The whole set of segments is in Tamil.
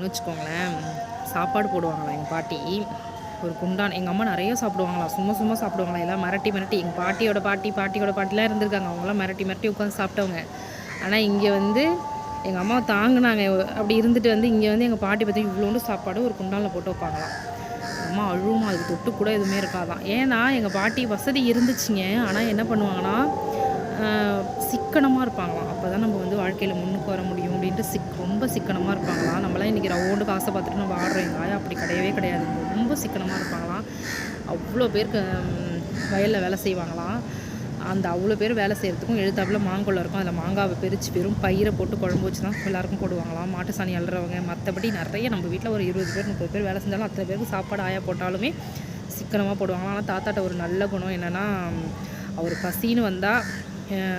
பண்ணியிருந்தாங்கன்னு வச்சுக்கோங்களேன். சாப்பாடு போடுவாங்களாம் எங்கள் பாட்டி? ஒரு குண்டான் எங்கள் அம்மா நிறைய சாப்பிடுவாங்களாம் சும்மா சும்மா சாப்பிடுவாங்களா? எல்லாம் மிரட்டி மிரட்டி. எங்கள் பாட்டியோட பாட்டி பாட்டியோட பாட்டிலாம் இருந்திருக்காங்க. அவங்களாம் மிரட்டி மிரட்டி உட்காந்து சாப்பிட்டவங்க. ஆனால் இங்கே வந்து எங்கள் அம்மா தாங்கினாங்க. அப்படி இருந்துட்டு வந்து இங்கே வந்து எங்கள் பாட்டி பற்றி இவ்வளோண்டு சாப்பாடு ஒரு குண்டானில் போட்டு வைப்பாங்களாம் அம்மா அழுவும். அதுக்கு தொட்டு கூட எதுவுமே இருக்காதான் ஏன்னா எங்கள் பாட்டி வசதி இருந்துச்சுங்க. ஆனால் என்ன பண்ணுவாங்கன்னா சிக்கனமாக இருப்பாங்களாம். அப்போ தான் நம்ம வாழ்க்கையில் முன்னுக்கு வர முடியும் அப்படின்ட்டு சிக் ரொம்ப சிக்கனமாக இருப்பாங்களாம் நம்மளாம் இன்றைக்கி ரவுண்டு காசை பார்த்துட்டு நம்ம ஆடுறோம். எங்கள் ஆயா அப்படி கிடையவே கிடையாது. ரொம்ப சிக்கனமாக இருப்பாங்களாம் அவ்வளோ பேருக்கு வயலில் வேலை செய்வாங்களாம் அந்த அவ்வளோ பேர் வேலை செய்கிறதுக்கும் எழுத்தாப்பில் மாங்கொல்லை இருக்கும். அதில் மாங்காவை பிரித்து வெறும் பயிரை போட்டு குழம்பு வச்சு தான் எல்லாருக்கும் போடுவாங்களாம் மாட்டு சாணி அழுறவங்க மற்றபடி நிறைய நம்ம வீட்டில் ஒரு இருபது பேர் முப்பது பேர் வேலை செஞ்சாலும் அத்தனை பேருக்கு சாப்பாடு ஆயா போட்டாலுமே சிக்கனமாக போடுவாங்களாம் ஆனால் தாத்தாட்ட ஒரு நல்ல குணம் என்னென்னா அவர் பசின்னு வந்தால்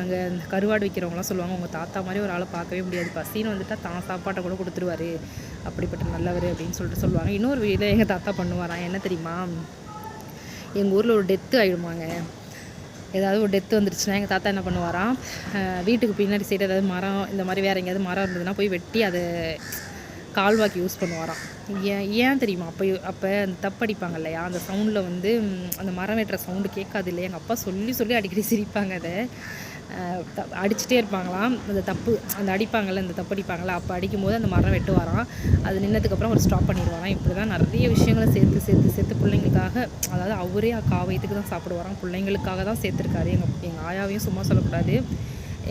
அங்கே அந்த கருவாடு விற்கிறவங்களாம் சொல்லுவாங்க உங்கள் தாத்தா மாதிரி ஒரு ஆளை பார்க்கவே முடியாது பசின்னு வந்துட்டால் தான் சாப்பாட்டை கூட கொடுத்துருவாரு. அப்படிப்பட்ட நல்லவர் அப்படின்னு சொல்லிட்டு சொல்லுவாங்க. இன்னொரு வீட்டில் எங்கள் தாத்தா பண்ணுவாராம் என்ன தெரியுமா? எங்கள் ஊரில் ஒரு டெத்து ஆகிடுவாங்க ஏதாவது ஒரு டெத்து வந்துருச்சுன்னா எங்கள் தாத்தா என்ன பண்ணுவாராம் வீட்டுக்கு பின்னாடி சைடு ஏதாவது மரம் இந்த மாதிரி வேறு எங்கேயாவது மரம் இருந்ததுன்னா போய் வெட்டி அதை கால்வாக்கி யூஸ் பண்ணுவாராம். ஏன் ஏன் தெரியுமா? அப்போ அப்போ அந்த தப்படிப்பாங்க இல்லையா? அந்த சவுண்டில் வந்து அந்த மரம் வெட்டுற சவுண்டு கேட்காது இல்லையா? எங்கள் அப்பா சொல்லி சொல்லி அடிக்கடி சிரிப்பாங்க அதை. அடிச்சுட்டே இருப்பாங்களாம். அந்த தப்பு அந்த அடிப்பாங்கள்ல அந்த தப்பு அடிப்பாங்கள்ல அப்போ அடிக்கும்போது அந்த மரம் வெட்டு வரான் அது நின்னதுக்கப்புறம் ஒரு ஸ்டாப் பண்ணிடுவாராம். இப்படி தான் நிறைய விஷயங்களை சேர்த்து சேர்த்து சேர்த்து பிள்ளைங்களுக்காக அதாவது அவரே காவயத்துக்கு தான் சாப்பிடுவாராம். பிள்ளைங்களுக்காக தான் சேர்த்துருக்காரு. எங்கள் எங்கள் ஆயாவையும் சும்மா சொல்லக்கூடாது.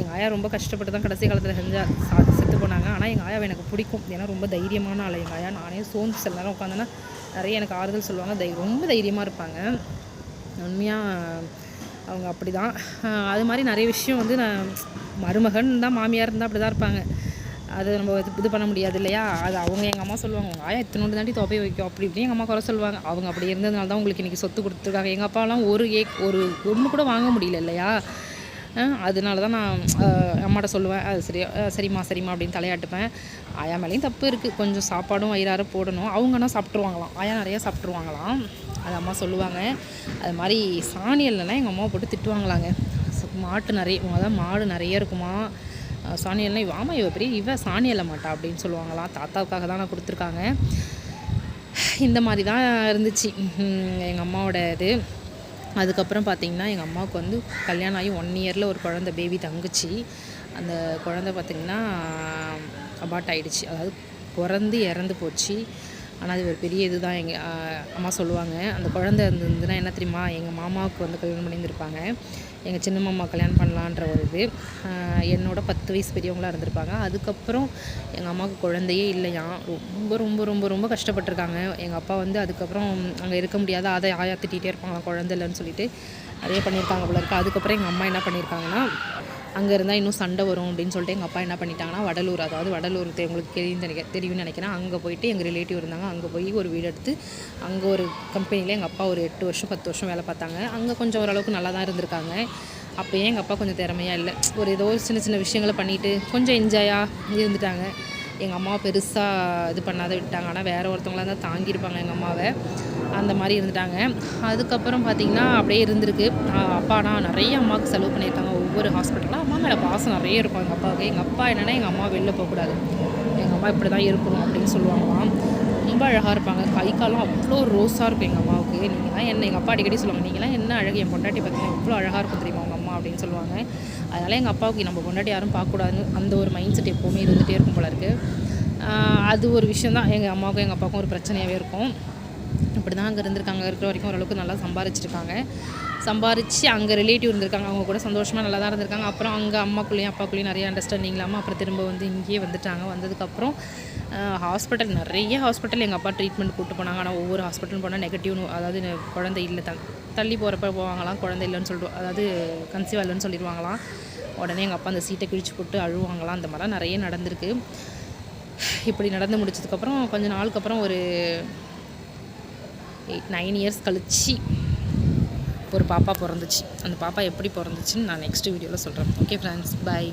எங்கள் ஆயா ரொம்ப கஷ்டப்பட்டு தான் கடைசி காலத்தில் செஞ்சா சா செத்து போனாங்க. ஆனால் எங்கள் ஆயாவை எனக்கு பிடிக்கும். ஏன்னா ரொம்ப தைரியமான ஆள். எங்கள் ஆயா நானே சோர்ந்து சில நேரம் உட்காந்தேன்னா நிறைய எனக்கு ஆறுதல் சொல்லுவாங்க. தை ரொம்ப தைரியமாக இருப்பாங்க. உண்மையாக அவங்க அப்படி தான் அது மாதிரி நிறைய விஷயம் வந்து நான் மருமகன் தான் மாமியார் இருந்தால் அப்படி தான் இருப்பாங்க. அது நம்ம இது பண்ண முடியாது இல்லையா? அது அவங்க எங்கள் அம்மா சொல்லுவாங்க உங்கள் ஆயா இத்தனோண்டு தாண்டி தொப்பை வைக்கும் அப்படி இப்படி எங்கள் அம்மா குறை சொல்லுவாங்க. அவங்க அப்படி இருந்ததுனால தான் உங்களுக்கு இன்றைக்கி சொத்து கொடுத்துருக்காங்க. எங்கள் அப்பாலாம் ஒரு ஏக் ஒரு ஒன்று கூட வாங்க முடியல இல்லையா? அதனால தான் நான் அம்மாட்ட சொல்லுவேன் அது சரியா சரிம்மா சரிம்மா அப்படின்னு தலையாட்டுப்பேன். ஆயா மேலேயும் தப்பு இருக்குது கொஞ்சம் சாப்பாடும் வயிறார போடணும். அவங்கன்னா சாப்பிட்ருவாங்களாம் ஆயா நிறையா சாப்பிட்ருவாங்களாம் அது அம்மா சொல்லுவாங்க. அது மாதிரி சாணியல்லாம் எங்கள் அம்மாவை போட்டு திட்டுவாங்களாங்க. மாட்டு நிறைய அதான் மாடு நிறைய இருக்குமா? சாணியெல்லாம் ஆமாம் இவ பெரிய இவ சாணியல்ல மாட்டா அப்படின்னு சொல்லுவாங்களாம். தாத்தாவுக்காக தான் நான் கொடுத்துருக்காங்க. இந்த மாதிரி தான் இருந்துச்சு. எங்கள் அம்மாவோட இது. அதுக்கப்புறம் பார்த்திங்கன்னா எங்கள் அம்மாவுக்கு வந்து கல்யாணம் ஆகி ஒன் இயரில் ஒரு குழந்த பேபி தங்குச்சு. அந்த குழந்த பார்த்திங்கன்னா அபார்ட் ஆகிடுச்சு அதாவது பிறந்து இறந்து போச்சு. ஆனால் அது ஒரு பெரிய இது தான் எங்கள் அம்மா சொல்லுவாங்க. அந்த குழந்த இருந்ததுன்னா என்ன தெரியுமா? எங்கள் மாமாவுக்கு வந்து கல்யாணம் பண்ணியிருந்திருப்பாங்க. எங்கள் சின்ன மாமா கல்யாணம் பண்ணலான்ற ஒரு இது. என்னோட பத்து வயசு பெரியவங்களாக இருந்திருப்பாங்க. அதுக்கப்புறம் எங்கள் அம்மாவுக்கு குழந்தையே இல்லையா? ரொம்ப ரொம்ப ரொம்ப ரொம்ப கஷ்டப்பட்டிருக்காங்க. எங்கள் அப்பா வந்து அதுக்கப்புறம் அங்கே இருக்க முடியாத அதை ஆயா திட்டிகிட்டே இருப்பாங்களாம் குழந்தை இல்லைன்னு சொல்லிட்டு. நிறைய பண்ணியிருக்காங்க போல இருக்குது அதுக்கப்புறம் எங்கள் அம்மா என்ன பண்ணியிருக்காங்கன்னா அங்கே இருந்தால் இன்னும் சண்டை வரும் அப்படின்னு சொல்லிட்டு எங்கள் அப்பா என்ன பண்ணிட்டாங்கன்னா வடலூர் அதாவது வடலூர் உங்களுக்கு தெரியும் நினைக்க தெரியும்னு நினைக்கிறேன். அங்கே போயிட்டு எங்கள் ரிலேட்டிவ் இருந்தாங்க. அங்கே போய் ஒரு வீடு எடுத்து அங்கே ஒரு கம்பெனியில் எங்கள் அப்பா ஒரு எட்டு வருஷம் பத்து வருஷம் வேலை பார்த்தாங்க. அங்கே கொஞ்சம் ஓரளவுக்கு நல்லா தான் இருந்திருக்காங்க. அப்போயே எங்கள் அப்பா கொஞ்சம் திறமையாக இல்லை? ஒரு ஏதோ சின்ன சின்ன விஷயங்களை பண்ணிவிட்டு கொஞ்சம் என்ஜாயாக இருந்துட்டாங்க. எங்கள் அம்மா பெருசாக இது பண்ணாத விட்டாங்க. ஆனால் வேறு ஒருத்தவங்களாக தான் தாங்கியிருப்பாங்க எங்கள் அம்மாவை. அந்த மாதிரி இருந்துட்டாங்க. அதுக்கப்புறம் பார்த்திங்கன்னா அப்படியே இருந்திருக்கு. அப்பானா நிறைய அம்மாவுக்கு செலவு பண்ணியிருக்காங்க. ஒவ்வொரு ஹாஸ்பிட்டலாக அம்மா மேலே பாசம் நிறைய இருக்கும். எங்கள் அப்பாவுக்கு. எங்கள் அப்பா என்னென்னா எங்கள் அம்மா வெளில போகக்கூடாது. எங்கள் அம்மா இப்படி தான் இருக்கணும் அப்படின்னு சொல்லுவாங்களாம். ரொம்ப அழகாக இருப்பாங்க. கை காலம் அவ்வளோ ரோஸாக இருக்கும் எங்கள் அம்மாவுக்கு. நீங்களாம் என்ன எங்கள் அப்பா அடிக்கடி சொல்லுவாங்க நீங்களாம் என்ன அழகு என் பொண்டாட்டி பார்த்தீங்கன்னா எவ்வளோ அழகாக இருக்கும் தெரியுமா உங்கள் அம்மா? அப்படின்னு சொல்லுவாங்க. அதனால் எங்கள் அப்பாவுக்கு நம்ம பொண்டாட்டி யாரும் பார்க்கக்கூடாதுன்னு அந்த ஒரு மைண்ட் செட் எப்போவுமே இருந்துகிட்டே இருக்கும் போல இருக்குது அது ஒரு விஷயம் தான். எங்கள் அம்மாவுக்கும் எங்கள் அப்பாவுக்கும் ஒரு பிரச்சனையாகவே இருக்கும். இப்படி தான் அங்கே இருந்திருக்காங்க. இருக்கிற வரைக்கும் ஓரளவுக்கு நல்லா சம்பாரிச்சிருக்காங்க. சம்பாரித்து அங்கே ரிலேட்டிவ் இருந்திருக்காங்க. அவங்க கூட சந்தோஷமாக நல்லா தான் இருந்திருக்காங்க. அப்புறம் அங்கே அம்மாக்குள்ளேயும் அப்பாக்குள்ளேயும் நிறைய அண்டர்ஸ்டாண்டிங் இல்லாமல் அப்புறம் திரும்ப வந்து இங்கேயே வந்துட்டாங்க. வந்ததுக்கப்புறம் ஹாஸ்பிட்டல் நிறைய ஹாஸ்பிட்டல் எங்கள் அப்பா ட்ரீட்மெண்ட் கூப்பிட்டு போனாங்க. ஆனால் ஒவ்வொரு ஹாஸ்பிட்டலும் போனால் நெகட்டிவ்னு அதாவது குழந்தை இல்லை. த தள்ளி போகிறப்ப போவாங்களாம். குழந்தை இல்லைன்னு சொல்லிட்டு அதாவது கன்சீவ் இல்லைன்னு சொல்லிடுவாங்களாம். உடனே எங்கள் அப்பா அந்த சீட்டை கிழிச்சு போட்டு அழுவாங்களாம். அந்த மாதிரிலாம் நிறைய நடந்திருக்கு. இப்படி நடந்து முடிச்சதுக்கப்புறம் கொஞ்சம் நாளுக்கு அப்புறம் ஒரு எயிட் நைன் இயர்ஸ் கழித்து ஒரு பாப்பா பிறந்துச்சு. அந்த பாப்பா எப்படி பிறந்துச்சுன்னு நான் நெக்ஸ்ட் வீடியோவில் சொல்கிறேன் ஓகே ஃப்ரெண்ட்ஸ் பாய்